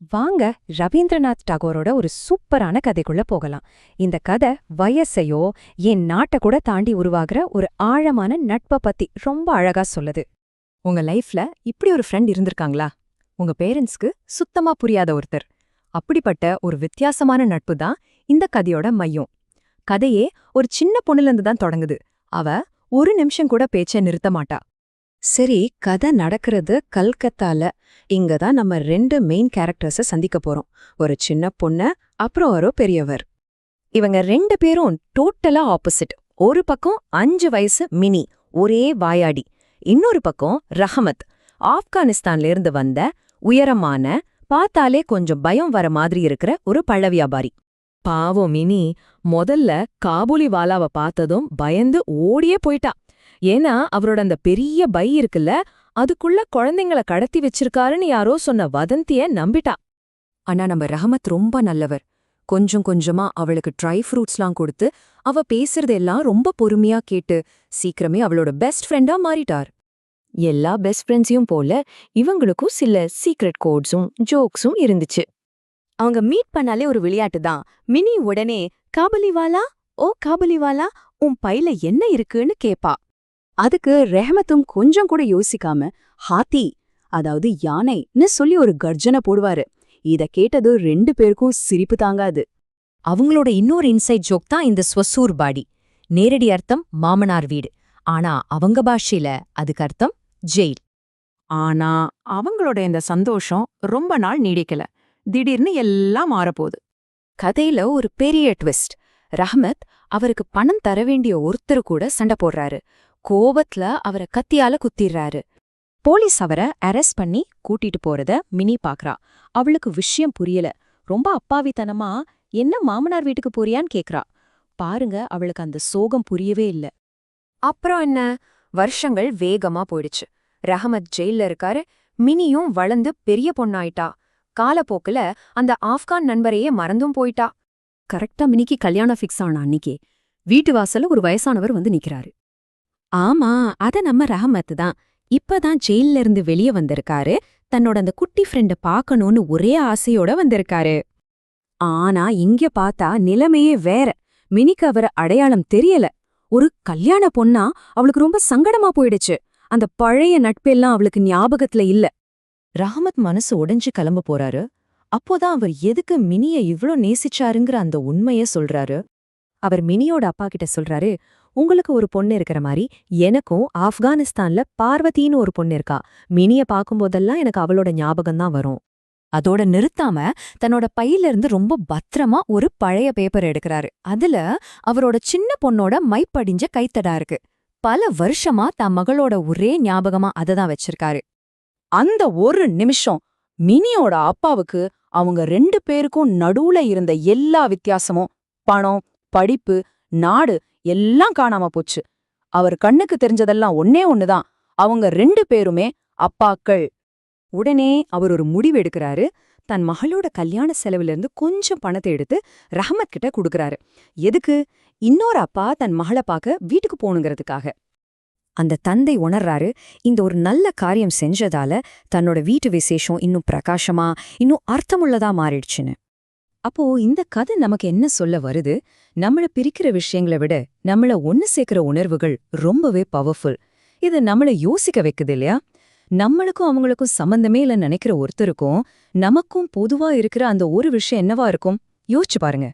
வாங்க ரவீந்திரநாத் டாகோரோட ஒரு சூப்பரான கதைக்குள்ள போகலாம். இந்த கதை வயசையோ என் நாட்டை கூட தாண்டி உருவாகிற ஒரு ஆழமான நட்பை பத்தி ரொம்ப அழகா சொல்லுது. உங்க லைஃப்ல இப்படி ஒரு ஃப்ரெண்ட் இருந்திருக்காங்களா? உங்க பேரண்ட்ஸ்க்கு சுத்தமா புரியாத ஒருத்தர். அப்படிப்பட்ட ஒரு வித்தியாசமான நட்பு தான் இந்த கதையோட மையம். கதையே ஒரு சின்ன பொண்ணுலேருந்து தான் தொடங்குது. அவ ஒரு நிமிஷம் கூட பேச்ச நிறுத்த மாட்டா. சரி கதை நடக்கிறது கல்கத்தால. இங்க தான் நம்ம ரெண்டு மெயின் கேரக்டர்ஸ சந்திக்க போறோம். ஒரு சின்ன பொண்ணு அப்புறம் ஒரு பெரியவர். இவங்க ரெண்டு பேரும் டோட்டலா ஆப்போசிட் ஒரு பக்கம் அஞ்சு வயசு மினி ஒரே வாயாடி. இன்னொரு பக்கம் ரஹமத். ஆப்கானிஸ்தான்ல இருந்து வந்த உயரமான பார்த்தாலே கொஞ்சம் பயம் வர மாதிரி இருக்கிற ஒரு பழ வியாபாரி. பாவம் மினி முதல்ல காபூலிவாலாவ பார்த்ததும் பயந்து ஓடியே போயிட்டா. ஏன்னா அவரோட அந்த பெரிய பை இருக்குல்ல அதுக்குள்ள குழந்தைங்கள கடத்தி வச்சிருக்காருன்னு யாரோ சொன்ன வதந்திய நம்பிட்டா. ஆனா நம்ம ரஹமத் ரொம்ப நல்லவர். கொஞ்சம் கொஞ்சமா அவளுக்கு ட்ரை ஃப்ரூட்ஸ்லாம் கொடுத்து அவ பேசுறதெல்லாம் ரொம்ப பொறுமையா கேட்டு சீக்கிரமே அவளோட பெஸ்ட் ஃப்ரெண்டா மாறிட்டார். எல்லா பெஸ்ட் ஃப்ரெண்ட்ஸையும் போல இவங்களுக்கும் சில சீக்ரெட் கோட்ஸும் ஜோக்ஸும் இருந்துச்சு. அவங்க மீட் பண்ணாலே ஒரு விளையாட்டு தான். மினி உடனே காபலிவாலா? ஓ காபலிவாலா? உன் பையில என்ன இருக்குன்னு கேப்பா. அதுக்கு ரெஹமத்தும் கொஞ்சம் கூட யோசிக்காம ஹாத்தி அதாவது யானைன்னு சொல்லி ஒரு கர்ஜனை போடுவாரு. இத கேட்டது ரெண்டு பேருக்கும் சிரிப்பு தாங்காது. அவங்களோட இன்னொரு இன்சைட் ஜோக் தான் இந்த ஸ்வசூர் பாடி. நேரடி அர்த்தம் மாமனார் வீடு. ஆனா அவங்க பாஷையில அதுக்கு அர்த்தம் ஜெயில். ஆனா அவங்களோட இந்த சந்தோஷம் ரொம்ப நாள் நீடிக்கல. திடீர்னு எல்லாம் மாறப்போகுது. கதையில ஒரு பெரிய ட்விஸ்ட் ரஹமத் அவருக்கு பணம் தர வேண்டிய ஒருத்தர் கூட சண்டை போடுறாரு. கோபத்துல அவரை கத்தியால குத்திடுறாரு போலீஸ் அவரை அரெஸ்ட் பண்ணி கூட்டிட்டு போறத மினி பாக்குறா. அவளுக்கு விஷயம் புரியல. ரொம்ப அப்பாவித்தனமா என்ன மாமனார் வீட்டுக்கு போறியான்னு கேக்குறா. பாருங்க அவளுக்கு அந்த சோகம் புரியவே இல்ல. அப்புறம் என்ன? வருஷங்கள் வேகமா போயிடுச்சு. ரஹமத் ஜெயில்ல இருக்காரு. மினியும் வளர்ந்து பெரிய பொண்ணாயிட்டா. காலப்போக்குல அந்த ஆப்கான் நண்பரையே மறந்தும் போயிட்டா. கரெக்டா மினிக்கு கல்யாணம் ஃபிக்ஸ் ஆன அன்னிக்கே வீட்டு வாசல்ல ஒரு வயசானவர் வந்து நிக்கிறாரு. ஆமா அத நம்ம ரஹமத் தான். இப்பதான் ஜெயில்ல இருந்து வெளிய வந்திருக்காரு. தன்னோட அந்த குட்டி ஃப்ரெண்ட பாக்கணும்னு ஒரே ஆசையோட வந்திருக்காரு. ஆனா இங்க பார்த்தா நிலைமையே வேற. மினிக்கு அவர அடையாளம் தெரியல. ஒரு கல்யாண பொண்ணா அவளுக்கு ரொம்ப சங்கடமா போயிடுச்சு. அந்த பழைய நட்பெல்லாம் அவளுக்கு ஞாபகத்துல இல்ல. ரஹமத் மனசு உடைஞ்சு கிளம்ப போறாரு. அப்போதான் அவர் எதுக்கு மினிய இவ்ளோ நேசிச்சாருங்கிற அந்த உண்மைய சொல்றாரு. அவர் மினியோட அப்பா கிட்ட சொல்றாரு உங்களுக்கு ஒரு பொண்ணு இருக்கிற மாதிரி எனக்கும் ஆப்கானிஸ்தான்ல பார்வதின்னு ஒரு பொண்ணு இருக்கா. மினிய பாக்கும்போதெல்லாம் எனக்கு அவளோட ஞாபகம் தான் வரும். அதோட நிறுத்தாம தன்னோட பையில இருந்து ரொம்ப பத்திரமா ஒரு பழைய பேப்பர் எடுக்கறாரு. அதுல அவரோட சின்ன பொண்ணோட மைப்படிஞ்ச கைத்தடா இருக்கு. பல வருஷமா தன் மகளோட ஒரே ஞாபகமா அததான் வச்சிருக்காரு. அந்த ஒரு நிமிஷம் மினியோட அப்பாவுக்கு அவங்க ரெண்டு பேருக்கும் நடுவுல இருந்த எல்லா வித்தியாசமும் பணம் படிப்பு நாடு எல்லாம் காணாம போச்சு. அவர் கண்ணுக்கு தெரிஞ்சதெல்லாம் ஒன்னே ஒண்ணுதான். அவங்க ரெண்டு பேருமே அப்பாக்கள். உடனே அவர் ஒரு முடிவு எடுக்கறாரு. தன் மகளோட கல்யாண செலவுல இருந்து கொஞ்சம் பணத்தை எடுத்து ரஹமத் கிட்ட கொடுக்கறாரு. எதுக்கு? இன்னொரு அப்பா தன் மகளை பார்க்க வீட்டுக்கு போகணுங்கிறதுக்காக. அந்த தந்தை உணர்றாரு. இந்த ஒரு நல்ல காரியம் செஞ்சதால தன்னோட வீட்டு விசேஷம் இன்னும் பிரகாசமா இன்னும் அர்த்தமுள்ளதா மாறிடுச்சுன்னு. அப்போ இந்த கதை நமக்கு என்ன சொல்ல வருது? நம்மள பிரிக்கிற விஷயங்களை விட நம்மள ஒன்னு சேர்க்கிற உணர்வுகள் ரொம்பவே பவர்ஃபுல் இது நம்மள யோசிக்க வைக்குது இல்லையா? நம்மளுக்கும் அவங்களுக்கும் சம்பந்தமே இல்ல நினைக்கிற ஒருத்தருக்கும் நமக்கும் பொதுவா இருக்கிற அந்த ஒரு விஷயம் என்னவா இருக்கும்? யோசிச்சு பாருங்க.